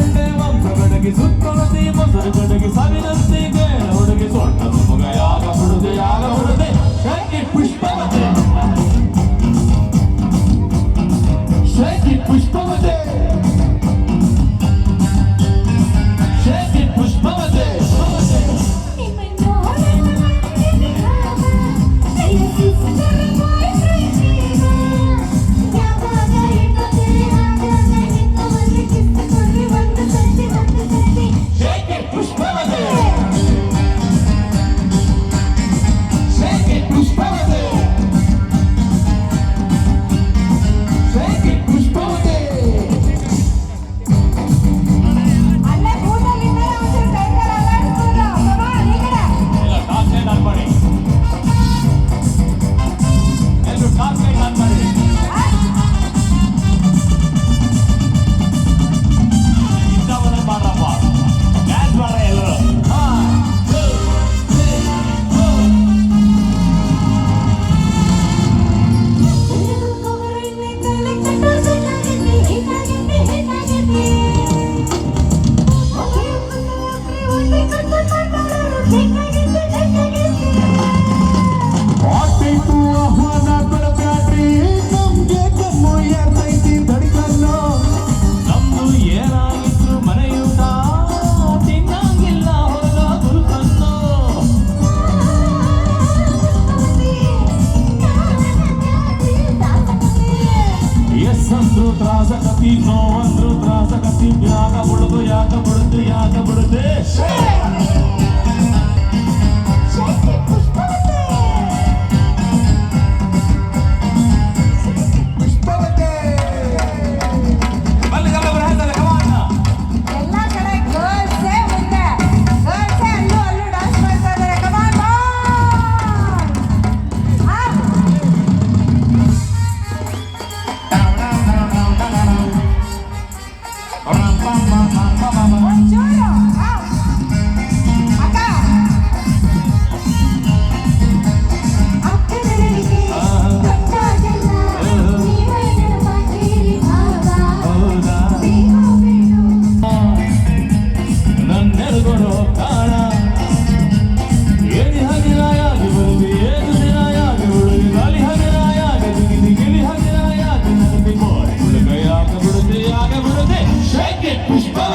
ಕಂಡೆವ ಪ್ರಗಡಗಿ ಸುತ್ತೊಳತಿ, ಮೊಸರು ಗಡಗಿ ಸವಿನಂತಿ ಬೇಡ ಹುಡುಗಿ ಸೊಟ್ಟ ಮುಗ ಯಾಗ ಹುಡುದೆ ಯಾಗ ಹುಡುದೆ. ಶೈಕಿ ಪುಷ್ಪವತೆ. ಶೈಕಿ ಪುಷ್ಪವತೆ. ತ್ರಾಸ ಕತಿ ನೋವಂದ್ರು ತ್ರಾಸ ಕತಿ ಯಾಕ ಬಿಡುದು ಯಾಕ ಬಿಡುದು ಯಾಕ ಬಿಡುತ್ತೆ Push